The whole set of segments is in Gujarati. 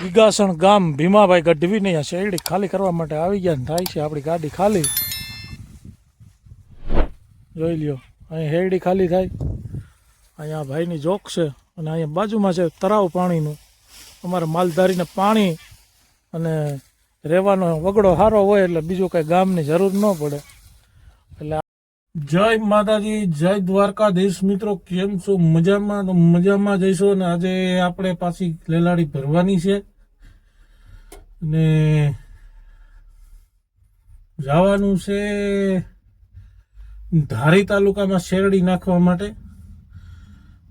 ગીગાસણ ગામ ભીમાભાઈ ગઢવીને અહીંયા શેરડી ખાલી કરવા માટે આવી ગયા ને થાય છે આપણી ગાડી ખાલી. જોઈ લ્યો, અહીંયા શેરડી ખાલી થાય. અહીંયા ભાઈની જોક છે અને અહીંયા બાજુમાં છે તળાવ પાણીનું. અમારે માલધારીને પાણી અને રહેવાનો વગડો સારો હોય એટલે બીજું કાંઈ ગામની જરૂર ન પડે. જય માતાજી, જય દ્વારકાધીશ મિત્રો, કેમ છો? મજામાં તો મજામાં જઈશું અને આજે આપણે પાછી લેલાડી ભરવાની છે. અને જવાનું છે ધારી તાલુકામાં શેરડી નાખવા માટે.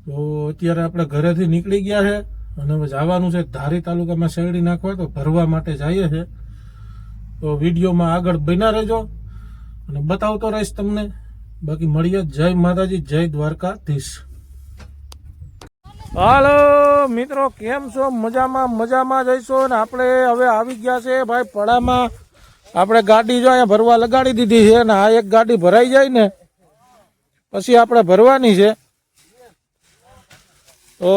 તો અત્યારે આપણે ઘરેથી નીકળી ગયા છે અને હવે જવાનું છે ધારી તાલુકામાં શેરડી નાખવા, તો ભરવા માટે જઈએ છે. તો વિડીયોમાં આગળ બન્યા રહેજો અને બતાવતો રહીશ તમને. બાકી મળીએ. જય માતાજી, જય દ્વારકાધીશ. હાલો, મિત્રો, કેમ છો? મજામાં મજામાં જઈશું ને આપણે હવે આવી ગયા છે ભાઈ પડામાં. આપણે ગાડી જો અહીંયા ભરવા લગાડી દીધી છે ને આ એક ગાડી ભરાઈ જાય ને, પછી આપણે ભરવાની છે. તો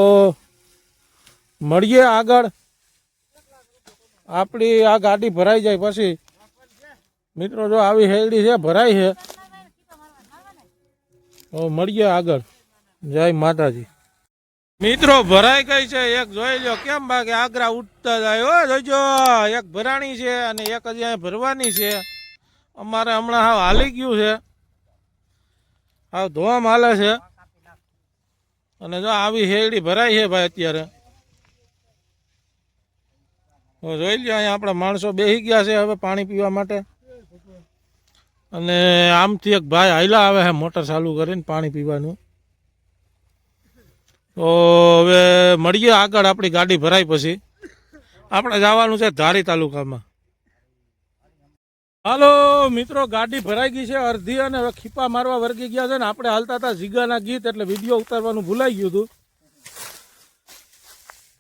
મળીએ આગળ. આપણી આ ગાડી ભરાઈ જાય પછી. મિત્રો, જો આવી હેરડી છે, ભરાઈ છે. મળીએ આગળ. જય માતાજી. મિત્રો, ભરાઈ ગઈ છે. એક જોઈ લો કેમ બાકી આગ્રા ઉઠતા જાય? હો જોજો એક ભરાણી છે અને એક હજી અહીંયા ભરવાની છે. અમારે હમણાં હાવ હાલી ગયું છે. હાવ ધોવામ હાલે છે. અને જો આવી હેડી ભરાઈ છે ભાઈ અત્યારે. જોઈ લો અહીંયા આપણા માણસો બેસી ગયા છે હવે પાણી પીવા માટે. અને આમથી એક ભાઈ હાઈલા આવે છે મોટર ચાલુ કરીને પાણી પીવાનું. તો હવે મળીએ આગળ આપણી ગાડી ભરાય પછી. આપણે જવાનું છે ધારી તાલુકામાં. હાલો, મિત્રો, ગાડી ભરાઈ ગઈ છે. અડધી અને હવે ખીપા મારવા વર્ગી ગયા છે ને આપણે હાલતા હતા જીગાના ગીત એટલે વીડિયો ઉતારવાનું ભૂલાઈ ગયું હતું.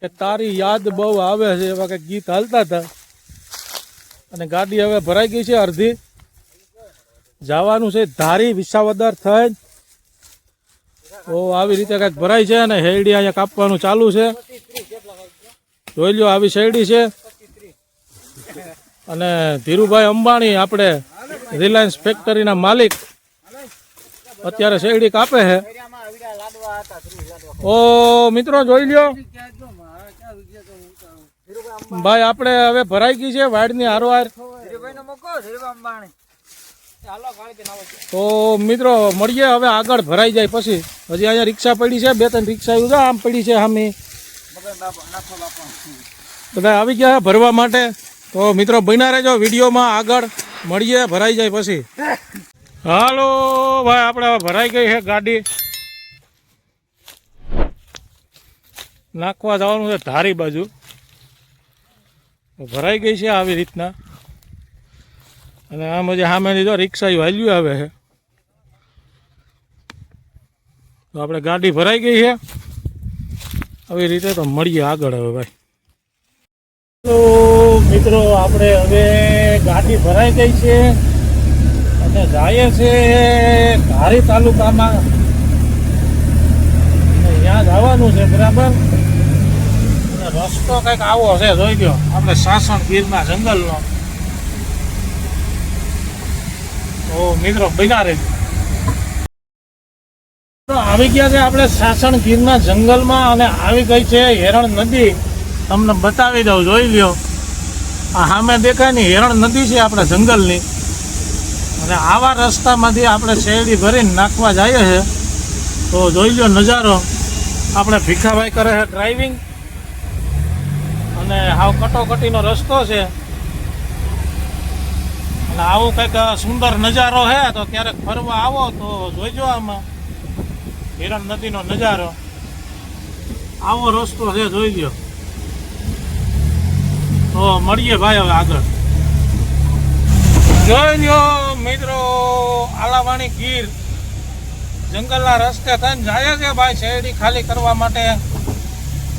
કે તારી યાદ બહુ આવે છે એવા કંઈક ગીત હાલતા હતા. અને ગાડી હવે ભરાઈ ગઈ છે અડધી જવાનું છે ધારી વિસાવદર થઈ તો આવી રીતે કંઈક ભરાય છે અને હેરડી અહીંયા કાપવાનું ચાલુ છે. જોઈ લ્યો, આવી શેરડી છે. અને ધીરુભાઈ અંબાણી, આપણે રિલાયન્સ ફેક્ટરીના માલિક. અત્યારે શેરડી કાપે છે. ઓ, મિત્રો, જોઈ લ્યો. ભાઈ, આપણે હવે ભરાઈ ગઈ છે વાડની હારવાર. તો મિત્રો, મળીએ હવે આગળ, ભરાઈ જાય પછી. હજી અહીંયા રિક્ષા પડી છે, બે ત્રણ રિક્ષા એવું આમ પડી છે સામે બધા આવી ગયા ભરવા માટે. તો મિત્રો, બન્યા રહેજો વિડીયોમાં આગળ. મળીએ, ભરાઈ જાય પછી. હાલો, ભાઈ, આપણે ભરાઈ ગઈ છે ગાડી. નાખવા જવાનું છે ધારી બાજુ. ભરાઈ ગઈ છે આવી રીતના. અને આમ હજી સામે તો રિક્ષા વાલ્યું આવે છે. તો આપણે ગાડી ભરાઈ ગઈ છે. આવી રીતે તો મળીએ આગળ હવે ભાઈ. તો મિત્રો, આપણે હવે ગાડી ભરાઈ ગઈ છે. અને જાય છે ધારી તાલુકામાં. ત્યાં જવાનું છે, બરાબર? રસ્તો કંઈક આવો છે, જોઈ ગયો આપણે સાસણ ગીરના જંગલનો. તો મિત્રો બન્યા રહેજો આવી ગયા છે આપણે સાસણ ગીરના જંગલમાં અને આવી ગઈ છે હેરણ નદી. તમને બતાવી દઉં, જોઈ લ્યો. આ સામે દેખાય ને હેરણ નદી છે આપણે જંગલની. અને આવા રસ્તામાંથી આપણે શેરડી ભરીને નાખવા જઈએ છે. તો જોઈ લો નજારો. આપણે ભીખાભાઈ કરે છે ડ્રાઇવિંગ અને હાવ કટોકટીનો રસ્તો છે. અને આવું કંઈક સુંદર નજારો છે તો ક્યારેક ફરવા આવો તો જોઈજો આમાં. હિરણ નદીનો નજારો. આવો રસ્તો છે જોઈ ગયો તો મળીએ ભાઈ હવે આગળ. જોઈ લો મિત્રો, આલાવાણી ગીર. જંગલના રસ્તે થઈને જાય છે ભાઈ, શેરડી ખાલી કરવા માટે.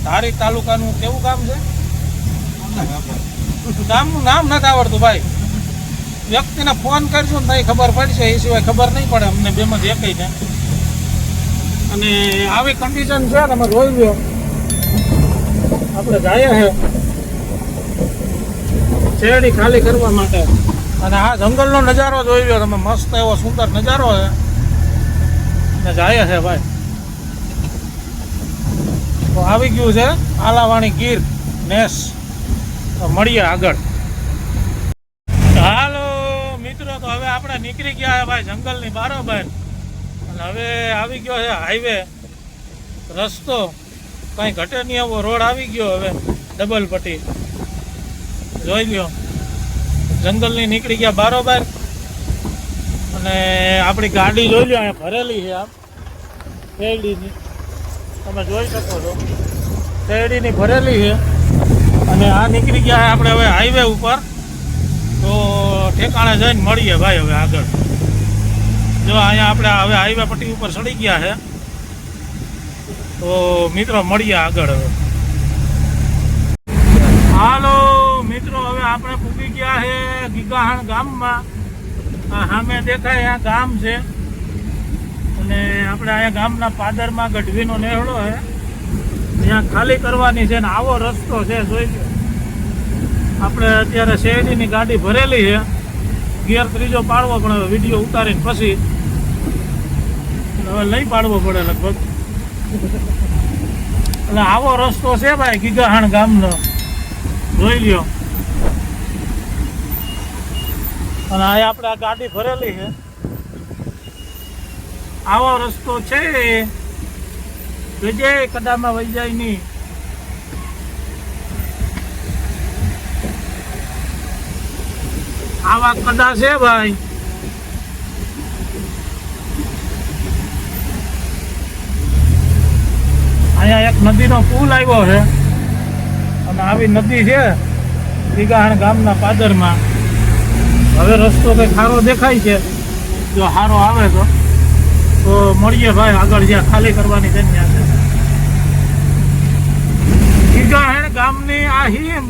ધારી તાલુકાનું કેવું ગામ છે? ગામનું નામ નથી આવડતું ભાઈ. વ્યક્તિને ફોન કરશું ને તો ખબર પડશે. એ સિવાય ખબર નહીં પડે. અમને બેમાંથી એક ને અને આવી કન્ડિશન છે તમે જોઈ લો આપણે જાય છે શેરડી ખાલી કરવા માટે. અને આ જંગલનો નજારો જોઈ લો તમે મસ્ત એવો સુંદર નજારો છે ને જાય છે ભાઈ. તો આવી ગયું છે આલાવાણી ગીર નેસ. મળીએ આગળ હાલો મિત્રો તો હવે આપણે નીકળી ગયા છે ભાઈ, જંગલની બારોબાર. અને હવે આવી ગયો છે હાઈવે રસ્તો કાંઈ ઘટે નહીં એવો રોડ આવી ગયો હવે ડબલ પટ્ટી. જોઈ લ્યો. જંગલની નીકળી ગયા બારોબાર. અને આપણી ગાડી જોઈ લ્યો, અહીંયા ભરેલી છે આમ. શેરડીની. તમે જોઈ શકો છો. શેરડીની ભરેલી છે. અને આ નીકળી ગયા આપણે હવે હાઈવે ઉપર. તો ઠેકાણે જઈને મળીએ ભાઈ હવે આગળ. જો અહીંયા આપણે હવે હાઈવે પટ્ટી ઉપર ચડી ગયા છે. તો મિત્રો મળીએ આગળ હવે. હાલો, મિત્રો, હવે આપણે પૂગી ગયા છે ગીગાહાણ ગામમાં. સામે દેખાય આ ગામ છે. અને આપણે અહીંયા ગામના પાદરમાં ગઢવીનો નેહળો છે. ત્યાં ખાલી કરવાની છે ને આવો રસ્તો છે, જોઈ લો. આપણે અત્યારે શેરડીની ગાડી ભરેલી છે. ગિયર ત્રીજો પાડવો, પણ હવે વીડિયો ઉતારીને પછી હવે લઈ પાડવો પડે લગભગ. એટલે આવો રસ્તો છે ભાઈ, ગીગાહાણ ગામનો. જોઈ લ્યો. અને આ આપણે આ ગાડી ભરેલી છે. આવો રસ્તો છે. વિજય કદામાં વહી જાય નહીં આવા કદા છે ભાઈ? અહીંયા એક નદીનો પુલ આવ્યો છે. અને આવી નદી છે દીગાહાણ ગામના પાદરમાં. હવે રસ્તો કંઈક સારો દેખાય છે? જો સારો આવે તો. તો મળીએ ભાઈ, આગળ જ્યાં ખાલી કરવાની ને છે. દીગાહાણ ગામની આ હિમ.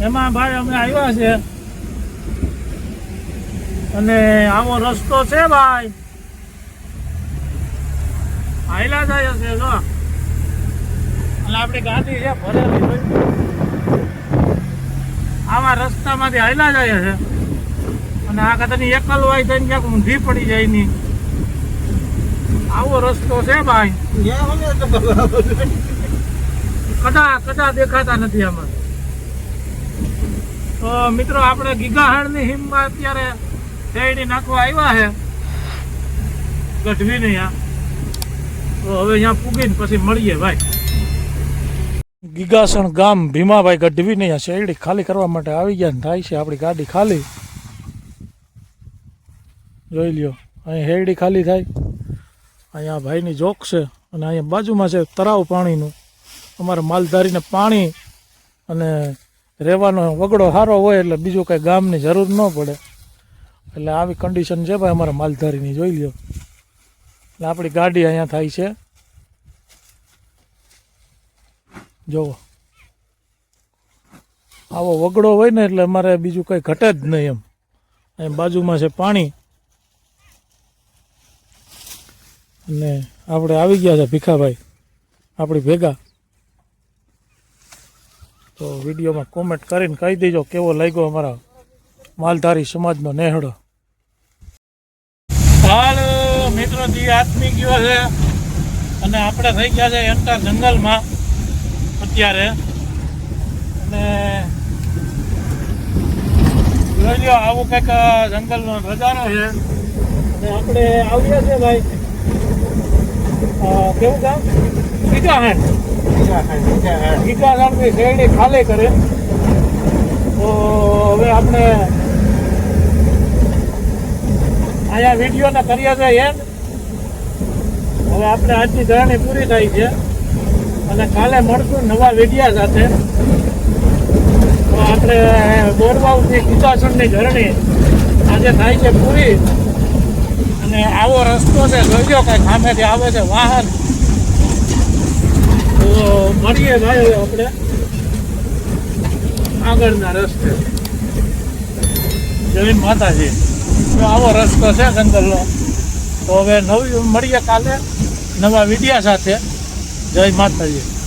એમાં ભાઈ અમે આવ્યા છે અને આવો રસ્તો છે ભાઈ. હાઈલા જાય છે જો. અને આપણી ગાડી છે ભરેલી. આવા રસ્તામાંથી હાઈલા જાય છે અને આ કદાચ એકલ હોય તો એને ક્યાંક ઊંધી પડી જાય નહીં આવો રસ્તો છે ભાઈ. કદા કદા દેખાતા નથી આમાં. તો મિત્રો, આપણે ગીગાહાણની હિમમાં અત્યારે શેરડી નાખવા આવ્યા છે ગઢવીને અહીંયા તો હવે અહીંયા પૂગીને પછી મળીએ ભાઈ. ગીગાસણ ગામ ભીમાભાઈ ગઢવીને અહીંયા શેરડી ખાલી કરવા માટે આવી ગયા ને થાય છે આપણી ગાડી ખાલી. જોઈ લ્યો, અહીં શેરડી ખાલી થાય. અહીંયા ભાઈની જોક છે અને અહીંયા બાજુમાં છે તળાવ પાણીનું. અમારે માલધારીને પાણી અને રહેવાનો વગડો સારો હોય એટલે બીજું કંઈ ગામની જરૂર ન પડે. એટલે આવી કન્ડિશન છે ભાઈ અમારા માલધારીની, જોઈ લ્યો. એટલે આપણી ગાડી અહીંયા થાય છે. જુઓ. આવો વગડો હોય ને એટલે અમારે બીજું કંઈ ઘટે જ નહીં એમ. અહીં બાજુમાં છે પાણી. અને આપણે આવી ગયા છે ભીખાભાઈ, આપણી ભેગા. તો વિડીયોમાં કોમેન્ટ કરીને કહી દેજો કેવો લાગ્યો અમારા માલધારી સમાજનો નેહડો. હાલો મિત્રો જી આત્મી ગયો છે અને આપણે થઈ ગયા છે એન્ટા જંગલમાં અત્યારે. અને જોઈ લો આવું કંઈક જંગલનો નજારો છે. અને આપણે આવ્યા છે ભાઈ. કેવું બીજા ગીગાહાણ ગીગાહાણની શેરડી ખાલી કરે. તો હવે આપણે અહીંયા વિડીયોને કરીએ છે એમ. હવે આપણે આજની જર્ની પૂરી થાય છે. અને કાલે મળશું નવા વિડીયા સાથે. તો આપણે બોરવાવથી કિતાસણની જર્ની આજે થાય છે પૂરી. અને આવો રસ્તો છે, જોજો કાંઈ સામેથી આવે છે વાહન. તો મળીએ ભાઈ આપણે આગળના રસ્તે. જય માતાજી. તો આવો રસ્તો છે જંગલનો તો હવે નવી મળીએ કાલે નવા વિડીયા સાથે. જય માતાજી.